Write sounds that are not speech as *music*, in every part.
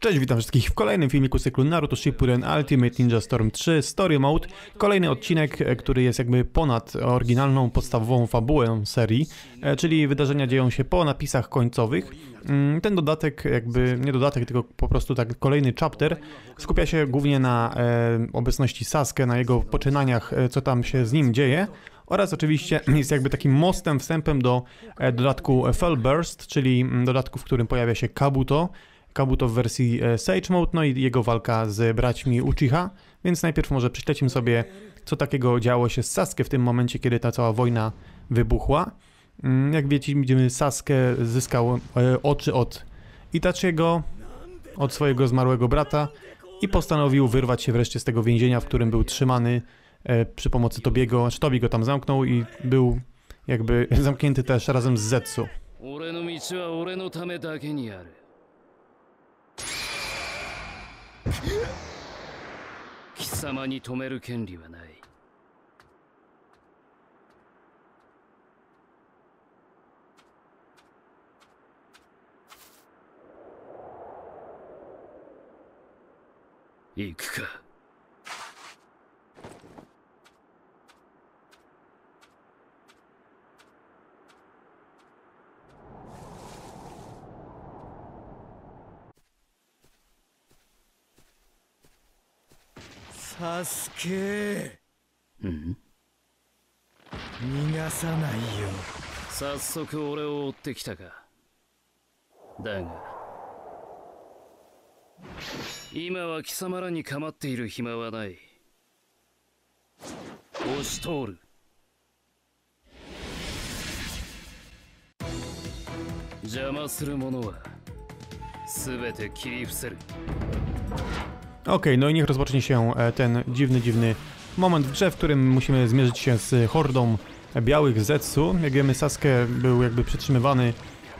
Cześć, witam wszystkich w kolejnym filmiku cyklu Naruto Shippuden Ultimate Ninja Storm 3 Story Mode. Kolejny odcinek, e, który jest jakby ponad oryginalną, podstawową fabułę serii, e, czyli wydarzenia dzieją się po napisach końcowych. Mm, ten dodatek, jakby nie dodatek, tylko po prostu tak kolejny chapter, skupia się głównie na e, obecności Sasuke, na jego poczynaniach, co tam się z nim dzieje oraz oczywiście *clears throat* jest jakby takim mostem, wstępem do e, dodatku Fell Burst, czyli mm, dodatku, w którym pojawia się Kabuto, Kabuto w wersji e, Sage Mode, no i jego walka z braćmi Uchiha. Więc najpierw może prześledźmy sobie, co takiego działo się z Sasuke w tym momencie, kiedy ta cała wojna wybuchła. Mm, Jak wiecie, widzimy, Sasuke zyskał e, oczy od Itachiego, od swojego zmarłego brata i postanowił wyrwać się wreszcie z tego więzienia, w którym był trzymany e, przy pomocy Tobiego. Znaczy Tobi go tam zamknął i był jakby *laughs* zamknięty też razem z Zetsu. けうん逃がさないよ早速俺を追ってきたか。だが今は貴様らに構っている暇はない。押し通る。邪魔する者は全て切り伏せる。Okej, no i niech rozpocznie się e, ten dziwny, dziwny moment w grze, w którym musimy zmierzyć się z hordą białych Zetsu. Jak wiemy, Sasuke był jakby przytrzymywany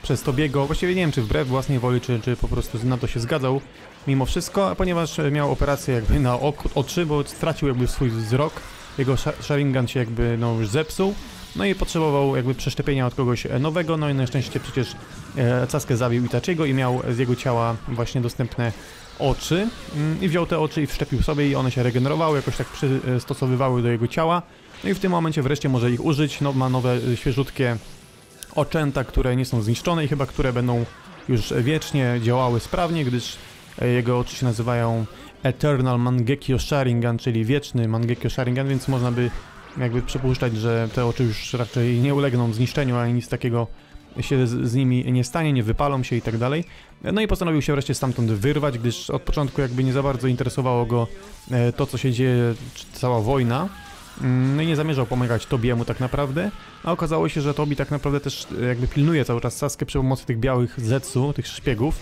przez Tobiego, właściwie nie wiem, czy wbrew własnej woli, czy, czy po prostu na to się zgadzał mimo wszystko, a ponieważ miał operację jakby na ok, oczy, bo stracił jakby swój wzrok, jego Sharingan się jakby no już zepsuł, no i potrzebował jakby przeszczepienia od kogoś e, nowego, no i na szczęście przecież e, Sasuke zabił Itachiego i miał z jego ciała właśnie dostępne oczy mm, i wziął te oczy i wszczepił sobie i one się regenerowały, jakoś tak przystosowywały do jego ciała. No i w tym momencie wreszcie może ich użyć, no, ma nowe, y, świeżutkie oczęta, które nie są zniszczone i chyba które będą już wiecznie działały sprawnie, gdyż e, jego oczy się nazywają Eternal Mangekyo Sharingan, czyli wieczny Mangekyo Sharingan, więc można by jakby przypuszczać, że te oczy już raczej nie ulegną zniszczeniu, ani nic takiego się z, z nimi nie stanie, nie wypalą się i tak dalej. No i postanowił się wreszcie stamtąd wyrwać, gdyż od początku jakby nie za bardzo interesowało go e, to, co się dzieje, cała wojna. Mm, No i nie zamierzał pomagać Tobiemu tak naprawdę, a okazało się, że Tobi tak naprawdę też e, jakby pilnuje cały czas Saskę przy pomocy tych białych Zetsu, tych szpiegów.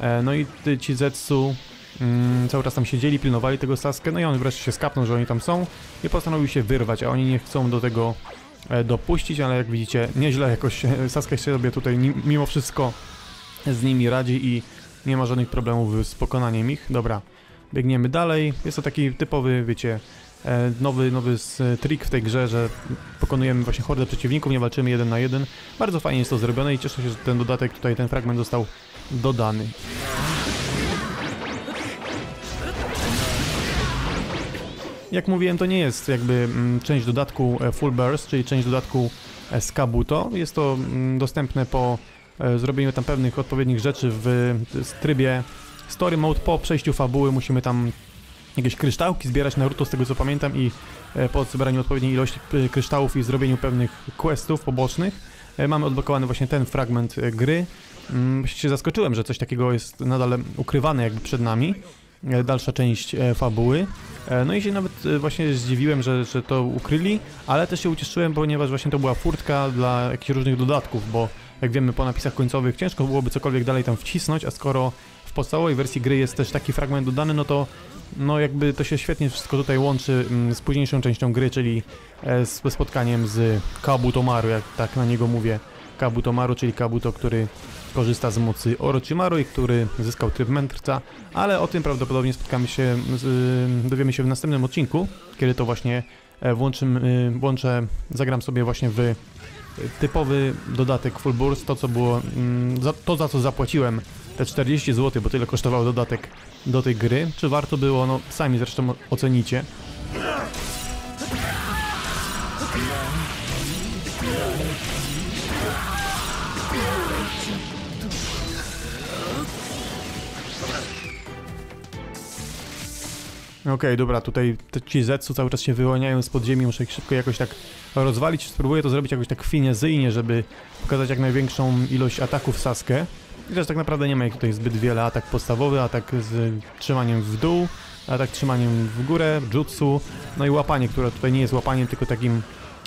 E, No i ci Zetsu mm, cały czas tam siedzieli, pilnowali tego Saskę, no i on wreszcie się skapnął, że oni tam są i postanowił się wyrwać, a oni nie chcą do tego e, dopuścić, ale jak widzicie, nieźle jakoś *laughs* Sasuke się sobie tutaj mimo wszystko z nimi radzi i nie ma żadnych problemów z pokonaniem ich. Dobra, biegniemy dalej. Jest to taki typowy, wiecie, e, nowy, nowy trik w tej grze, że pokonujemy właśnie hordę przeciwników, nie walczymy jeden na jeden. Bardzo fajnie jest to zrobione i cieszę się, że ten dodatek, tutaj ten fragment został dodany. Jak mówiłem, to nie jest jakby mm, część dodatku e, Full Burst, czyli część dodatku e, z Kabuto. Jest to mm, dostępne po e, zrobieniu tam pewnych odpowiednich rzeczy w trybie Story Mode. Po przejściu fabuły musimy tam jakieś kryształki zbierać Naruto z tego co pamiętam i e, po zebraniu odpowiedniej ilości e, kryształów i zrobieniu pewnych questów pobocznych e, mamy odblokowany właśnie ten fragment e, gry. Mm, się zaskoczyłem, że coś takiego jest nadal ukrywane jakby przed nami. E, Dalsza część e, fabuły. E, No i się nawet właśnie zdziwiłem, że, że to ukryli, ale też się ucieszyłem, ponieważ właśnie to była furtka dla jakichś różnych dodatków, bo jak wiemy po napisach końcowych ciężko byłoby cokolwiek dalej tam wcisnąć, a skoro w podstawowej wersji gry jest też taki fragment dodany, no to no jakby to się świetnie wszystko tutaj łączy mm, z późniejszą częścią gry, czyli ze spotkaniem z Kabutomaru, jak tak na niego mówię. Kabutomaru, czyli Kabuto, który korzysta z mocy Orochimaru i który zyskał tryb mędrca, ale o tym prawdopodobnie spotkamy się, z, dowiemy się w następnym odcinku, kiedy to właśnie e, włączę, y, włączę, zagram sobie właśnie w y, typowy dodatek Full Burst, to co było, mm, to za co zapłaciłem te 40 zł, bo tyle kosztował dodatek do tej gry. Czy warto było? No sami zresztą ocenicie. Okej, dobra, tutaj ci Zetsu cały czas się wyłaniają z podziemi, muszę ich szybko jakoś tak rozwalić. Spróbuję to zrobić jakoś tak finezyjnie, żeby pokazać jak największą ilość ataków Sasuke. I też tak naprawdę nie ma ich tutaj zbyt wiele. Atak podstawowy, atak z trzymaniem w dół, atak trzymaniem w górę, jutsu, no i łapanie, które tutaj nie jest łapaniem, tylko takim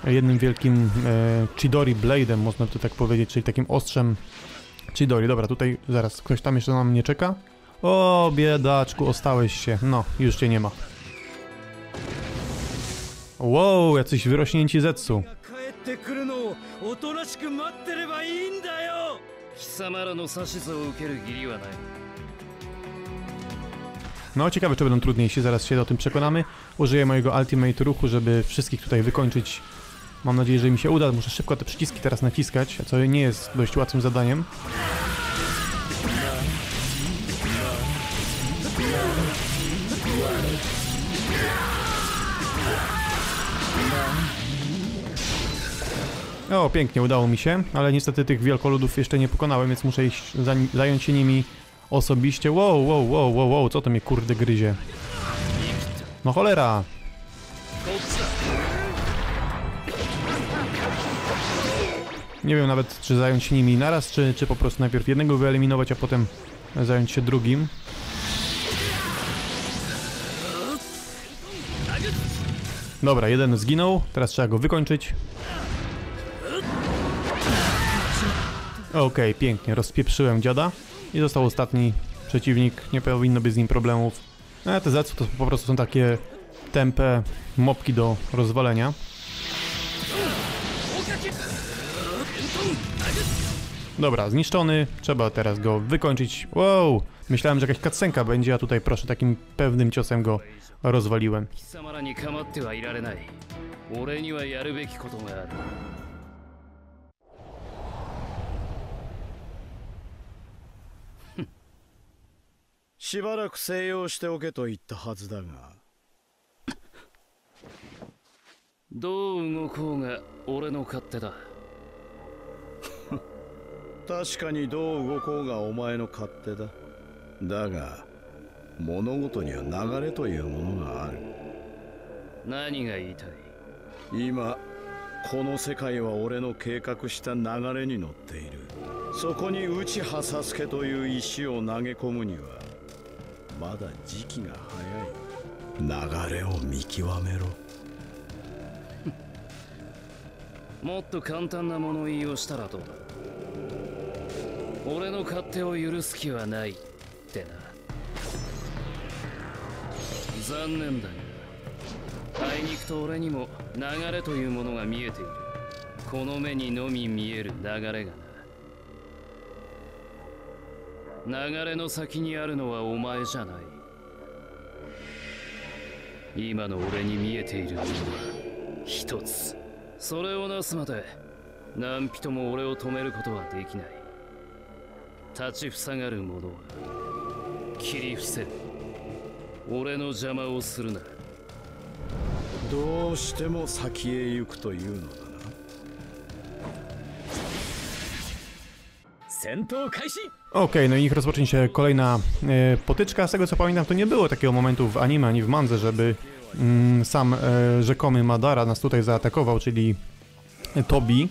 jednym wielkim e, Chidori Blade'em, można to tak powiedzieć, czyli takim ostrzem Chidori. Dobra, tutaj zaraz ktoś tam jeszcze na mnie czeka. O, biedaczku, ostałeś się. No, już cię nie ma. Wow, jacyś wyrośnięci Zetsu. No, ciekawe, czy będą trudniejsi, zaraz się o tym przekonamy. Użyję mojego ultimate ruchu, żeby wszystkich tutaj wykończyć. Mam nadzieję, że mi się uda. Muszę szybko te przyciski teraz naciskać, co nie jest dość łatwym zadaniem. O, pięknie, udało mi się, ale niestety tych wielkoludów jeszcze nie pokonałem, więc muszę iść, zająć się nimi osobiście. Wow, wow, wow, wow, wow, co to mnie kurde gryzie? No cholera! Nie wiem nawet, czy zająć się nimi naraz, czy, czy po prostu najpierw jednego wyeliminować, a potem zająć się drugim. Dobra, jeden zginął, teraz trzeba go wykończyć. Okej, pięknie, rozpieprzyłem dziada i został ostatni przeciwnik, nie powinno być z nim problemów. No, a te Zetsu to po prostu są takie tempe mopki do rozwalenia. Dobra, zniszczony, trzeba teraz go wykończyć. Wow, myślałem, że jakaś cutscenka będzie, a tutaj proszę, takim pewnym ciosem go rozwaliłem. しばらく静養しておけと言ったはずだが。どう動こうが俺の勝手だ。確かにどう動こうがお前の勝手だ。だが物事には流れというものがある。何が言いたい？今この世界は俺の計画した流れに乗っている。そこに内葉サスケという石を投げ込むにはまだ時期が早い。流れを見極めろ。*laughs* もっと簡単な物言いをしたらどうだ。俺の勝手を許す気はないってな。残念だがあいにくと俺にも流れというものが見えている。この目にのみ見える流れがな流れの先にあるのはお前じゃない。今の俺に見えているものは一つ。それをなすまで何人も俺を止めることはできない。立ちふさがる者は切り伏せる。俺の邪魔をするな。どうしても先へ行くというのだな。戦闘開始 Okej, no i niech rozpocznie się kolejna e, potyczka. Z tego co pamiętam, to nie było takiego momentu w anime ani w mandze, żeby mm, sam e, rzekomy Madara nas tutaj zaatakował, czyli Tobi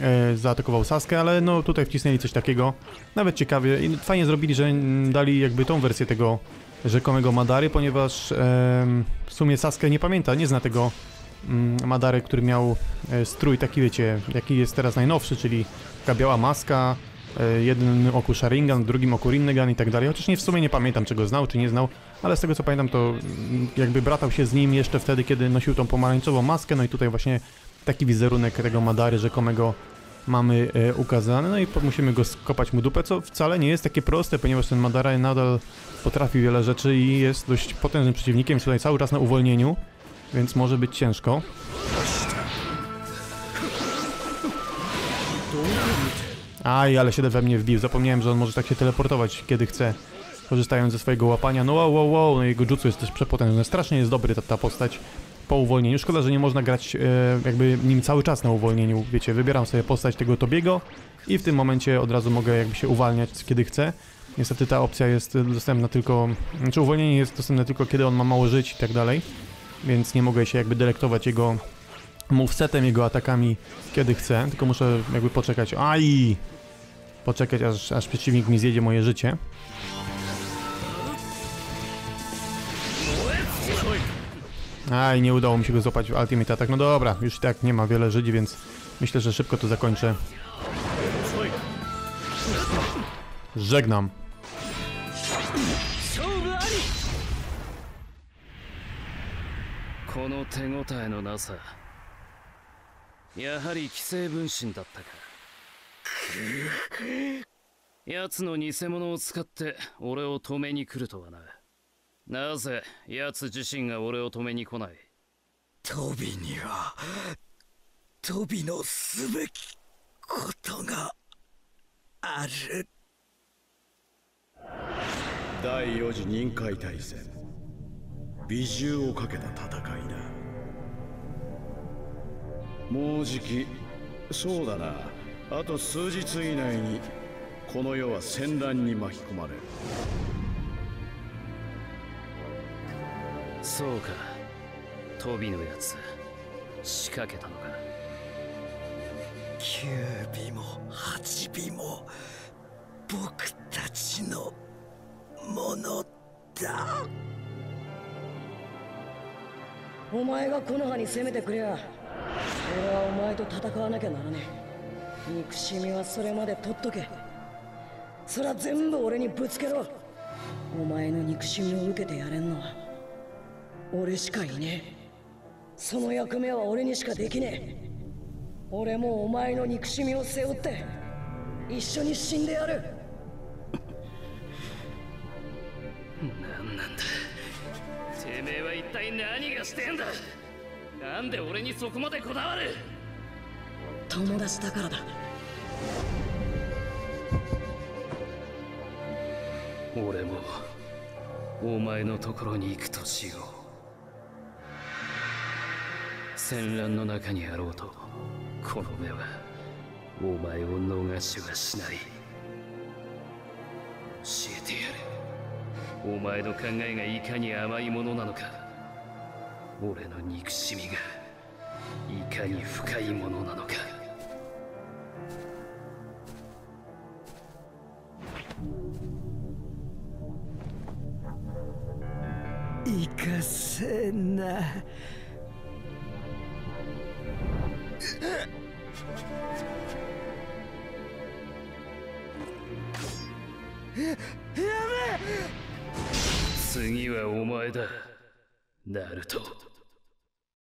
e, zaatakował Sasuke, ale no tutaj wcisnęli coś takiego. Nawet ciekawie fajnie zrobili, że mm, dali jakby tą wersję tego rzekomego Madary, ponieważ em, w sumie Sasuke nie pamięta, nie zna tego mm, Madary, który miał e, strój taki, wiecie, jaki jest teraz najnowszy, czyli taka biała maska, e, jednym oku Sharingan, w drugim oku Rinnegan i tak dalej, chociaż nie w sumie nie pamiętam, czego znał, czy nie znał, ale z tego co pamiętam, to mm, jakby bratał się z nim jeszcze wtedy, kiedy nosił tą pomarańczową maskę, no i tutaj właśnie taki wizerunek tego Madary rzekomego mamy e, ukazany, no i musimy go skopać mu dupę, co wcale nie jest takie proste, ponieważ ten Madara nadal potrafi wiele rzeczy i jest dość potężnym przeciwnikiem, tutaj cały czas na uwolnieniu. więc może być ciężko. Aj, ale się we mnie wbił. Zapomniałem, że on może tak się teleportować, kiedy chce, korzystając ze swojego łapania. No wow, wow, wow, no jego jutsu jest też przepotężny. Strasznie jest dobry ta, ta postać po uwolnieniu. Szkoda, że nie można grać e, jakby nim cały czas na uwolnieniu. Wiecie, wybieram sobie postać tego Tobiego i w tym momencie od razu mogę jakby się uwalniać, kiedy chcę. Niestety ta opcja jest dostępna tylko, znaczy uwolnienie jest dostępne tylko kiedy on ma mało żyć i tak dalej, więc nie mogę się jakby delektować jego movesetem, jego atakami kiedy chcę, tylko muszę jakby poczekać, aj! Poczekać aż, aż przeciwnik mi zjedzie moje życie. Aj, nie udało mi się go złapać w Ultimate Attack. No dobra, już i tak nie ma wiele żyć, więc myślę, że szybko to zakończę. Żegnam. この手応えのなさやはり既成分身だったか 奴の偽物を使って俺を止めに来るとはな。なぜ奴自身が俺を止めに来ない？トビにはトビのすべきことがある。第4次任海大戦。美獣をかけた戦いだ。もうじきそうだなあと数日以内にこの世は戦乱に巻き込まれる。そうか。トビのやつ仕掛けたのか。九尾も八尾も僕たちのものだ。お前がこの葉に攻めてくりゃ俺はお前と戦わなきゃならねえ憎しみはそれまで取っとけ。そりゃ全部俺にぶつけろ。お前の憎しみを受けてやれんのは俺しかいねえ。その役目は俺にしかできねえ。俺もお前の憎しみを背負って一緒に死んでやる。何なんだ。てめえは一体何がしてんだ。なんで俺にそこまでこだわる。友達だからだ。俺もお前のところに行くとしよう。戦乱の中にあろうとこの目はお前を逃しはしない。教えてやるお前の考えがいかに甘いものなのか。俺の憎しみがいかに深いものなのか。行かせんな。次はお前だ。ナルト